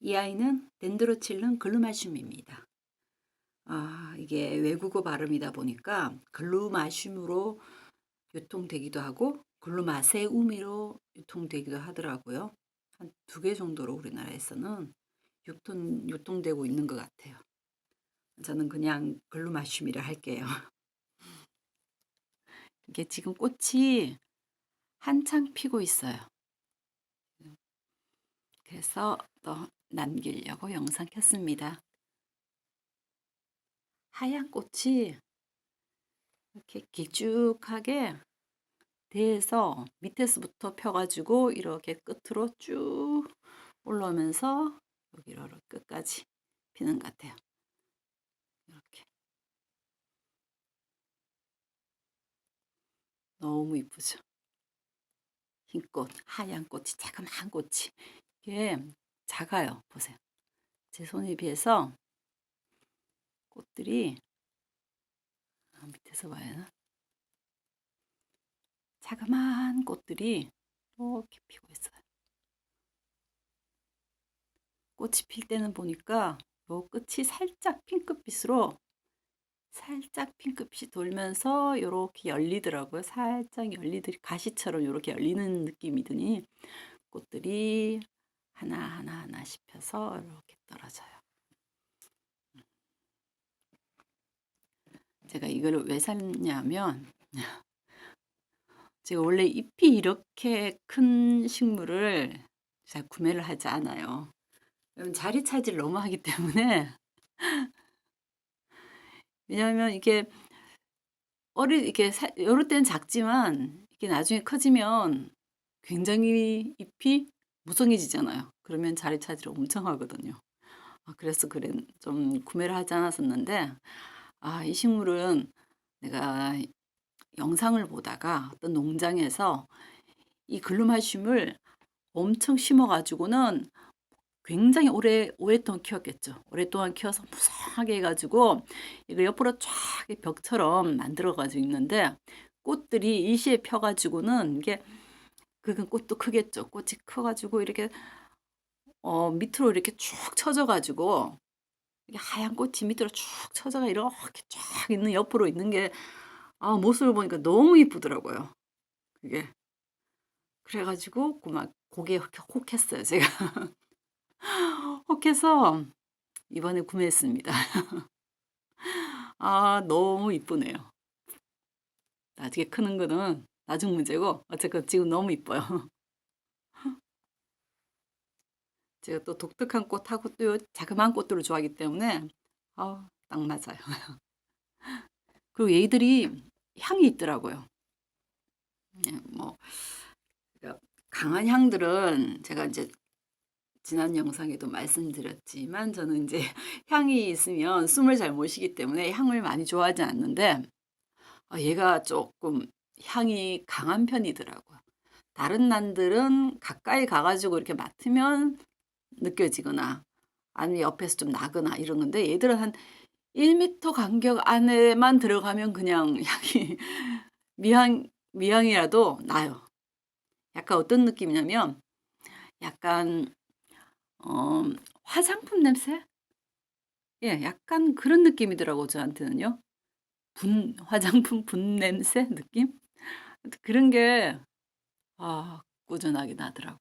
이 아이는 덴드로칠름 글루마슘입니다. 아, 이게 외국어 발음이다 보니까 글루마슘으로 유통되기도 하고 글루마세움으로 유통되기도 하더라고요. 한 두 개 정도로 우리나라에서는 유통, 유통되고 있는 것 같아요. 저는 그냥 글루마슘이라 할게요. 이게 지금 꽃이 한창 피고 있어요. 그래서 또 남기려고 영상 켰습니다. 하얀 꽃이 이렇게 길쭉하게 대에서 밑에서부터 펴가지고 이렇게 끝으로 쭉 올라오면서 여기로 끝까지 피는 것 같아요. 이렇게 너무 이쁘죠. 흰 꽃, 하얀 꽃이 자그마한 꽃이 이게 작아요. 보세요. 제 손에 비해서 꽃들이 아, 밑에서 봐야 하나? 자그마한 꽃들이 이렇게 피고 있어요. 꽃이 필 때는 보니까 요 끝이 살짝 핑크빛으로 살짝 핑크빛이 돌면서 이렇게 열리더라고요. 살짝 열리듯이 가시처럼 이렇게 열리는 느낌이 드니 꽃들이 하나하나 하나씩 펴서 이렇게 떨어져요. 제가 이걸 왜 샀냐면 제가 원래 잎이 이렇게 큰 식물을 잘 구매를 하지 않아요. 자리 차지를 너무 하기 때문에 왜냐하면 이게 어릴 이렇게 사, 요럴 때는 작지만 이게 나중에 커지면 굉장히 잎이 무성해지잖아요. 그러면 자리 차지를 엄청 하거든요. 아, 그래서 그래 좀 구매를 하지 않았었는데 아, 이 식물은 내가 영상을 보다가 어떤 농장에서 이 글루마슘을 엄청 심어가지고는 굉장히 오래 오랫동안 키웠겠죠. 오랫동안 키워서 무성하게 해가지고 이거 옆으로 쫙 벽처럼 만들어가지고 있는데 꽃들이 일시에 펴가지고는 이게 그건 꽃도 크겠죠. 꽃이 커가지고 이렇게 어 밑으로 이렇게 쭉 쳐져가지고 하얀 꽃이 밑으로 쭉 쳐져가 이렇게 쫙 있는 옆으로 있는 게 아, 모습을 보니까 너무 이쁘더라고요. 그게 그래가지고 막 고개 혹했어요 제가. 혹해서 이번에 구매했습니다. 아, 너무 이쁘네요. 나중에 크는 거는 나중 문제고 어쨌건 지금 너무 이뻐요. 제가 또 독특한 꽃하고 또 자그마한 꽃들을 좋아하기 때문에 아, 딱 맞아요. 그리고 얘들이 향이 있더라고요. 예, 뭐 강한 향들은 제가 이제 지난 영상에도 말씀드렸지만 저는 이제 향이 있으면 숨을 잘 못 쉬기 때문에 향을 많이 좋아하지 않는데 아, 얘가 조금 향이 강한 편이더라고요. 다른 난들은 가까이 가가지고 이렇게 맡으면 느껴지거나 아니면 옆에서 좀 나거나 이런 건데 얘들은 한 1m 간격 안에만 들어가면 그냥 향이 미향 미향이라도 나요. 약간 어떤 느낌이냐면 약간 어, 화장품 냄새? 예, 약간 그런 느낌이더라고 저한테는요. 분 화장품 분 냄새 느낌? 그런 게 아, 꾸준하게 나더라고요.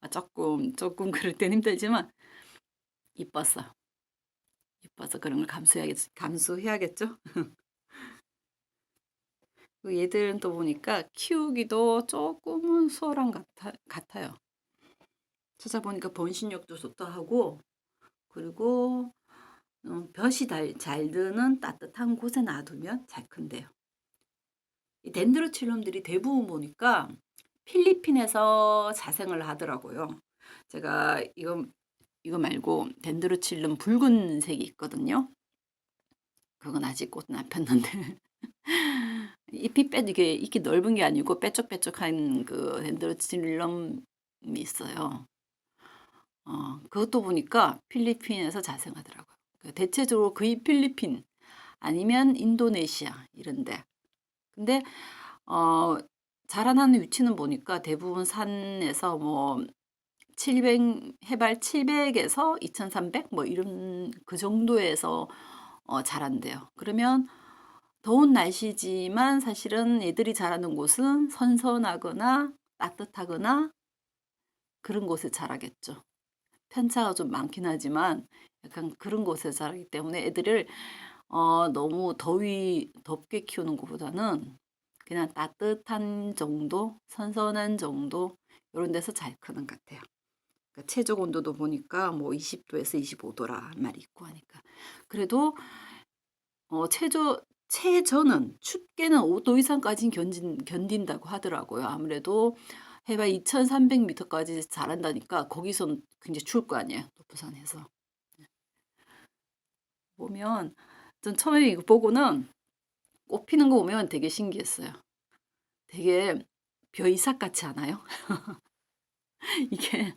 아, 조금 조금 그럴 땐 힘들지만 이뻤어. 이뻐서 그런 걸 감수해야겠, 감수해야겠죠? 그 얘들은 또 보니까 키우기도 조금은 수월한 같아, 같아요. 찾아보니까 번식력도 좋다 하고 그리고 어, 볕이 잘, 잘 드는 따뜻한 곳에 놔두면 잘 큰대요. 이 덴드로칠럼들이 대부분 보니까 필리핀에서 자생을 하더라고요. 제가 이거 이거 말고 덴드로칠름 붉은색이 있거든요. 그건 아직 꽃은 안 폈는데 잎이 빼 이게 잎이 넓은 게 아니고 빼쪽빼쪽한 그 덴드로칠럼이 있어요. 어, 그것도 보니까 필리핀에서 자생하더라고요. 그 대체적으로 거의 필리핀 아니면 인도네시아 이런데. 근데 어, 자라나는 위치는 보니까 대부분 산에서 뭐 700 해발 700에서 2300 뭐 이런 그 정도에서 어 자란대요. 그러면 더운 날씨지만 사실은 얘들이 자라는 곳은 선선하거나 따뜻하거나 그런 곳에 자라겠죠. 편차가 좀 많긴 하지만 약간 그런 곳에 자라기 때문에 애들을 어 너무 더위 덥게 키우는 것보다는 그냥 따뜻한 정도, 선선한 정도 요런 데서 잘 크는 것 같아요. 그러니까 최적 온도도 보니까 뭐 20도에서 25도라 말이 있고 하니까. 그래도 어 최저 최저는 춥게는 5도 이상까지는 견진 견딘다고 하더라고요. 아무래도 해발 2,300m까지 자란다니까 거기선 굉장히 추울 거 아니에요. 높은 산에서. 보면 전 처음에 이거 보고는 꽃 피는 거 보면 되게 신기했어요. 되게 벼이삭 같지 않아요? 이게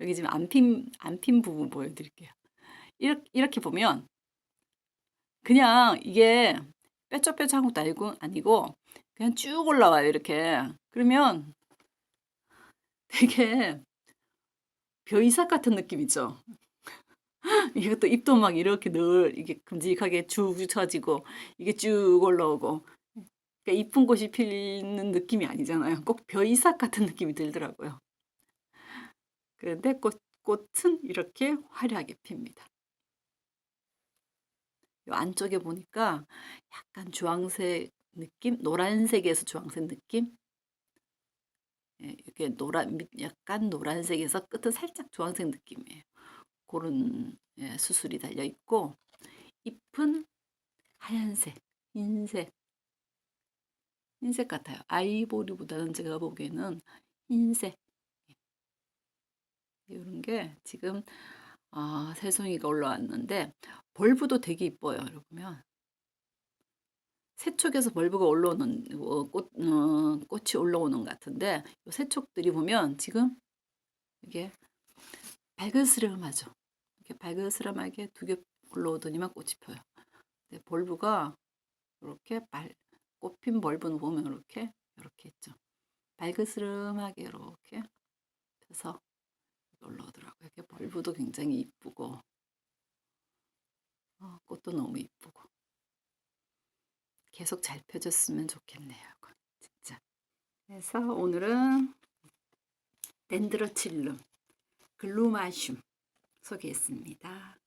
여기 지금 안핀 안핀 부분 보여드릴게요. 이렇게 이렇게 보면 그냥 이게 뾰족뾰족한 것도 아니고 아니고 그냥 쭉 올라와요 이렇게. 그러면 되게 벼이삭 같은 느낌이죠. 이것도 잎도 막 이렇게 늘 이게 큼직하게 쭉 쳐지고 이게 쭉 올라오고 그러니까 이쁜 꽃이 피는 느낌이 아니잖아요. 꼭 벼이삭 같은 느낌이 들더라고요. 그런데 꽃, 꽃은 이렇게 화려하게 핍니다. 요 안쪽에 보니까 약간 주황색 느낌, 노란색에서 주황색 느낌. 예, 이렇게 노란, 밑- 약간 노란색에서 끝은 살짝 주황색 느낌이에요. 그런 예, 수술이 달려 있고 잎은 하얀색, 흰색, 흰색 같아요. 아이보리보다는 제가 보기에는 흰색. 이런 게 지금 아, 새송이가 올라왔는데 벌브도 되게 이뻐요. 여러분 보면 세촉에서 벌브가 올라오는 어, 꽃 어, 꽃이 올라오는 것 같은데 요 세촉들이 보면 지금 이게 발그스름하죠. 이렇게 발그스름하게 두개 올라오더니만 꽃이 펴요. 벌브가 이렇게 발 꽃핀 벌브는 보면 이렇게 이렇게 있죠. 발그스름하게 이렇게 펴서 올라오더라고요. 이렇게 벌브도 굉장히 이쁘고 어, 꽃도 너무 이쁘고 계속 잘 펴졌으면 좋겠네요. 이건 진짜. 그래서 오늘은 덴드로칠룸 글루마슘 소개했습니다.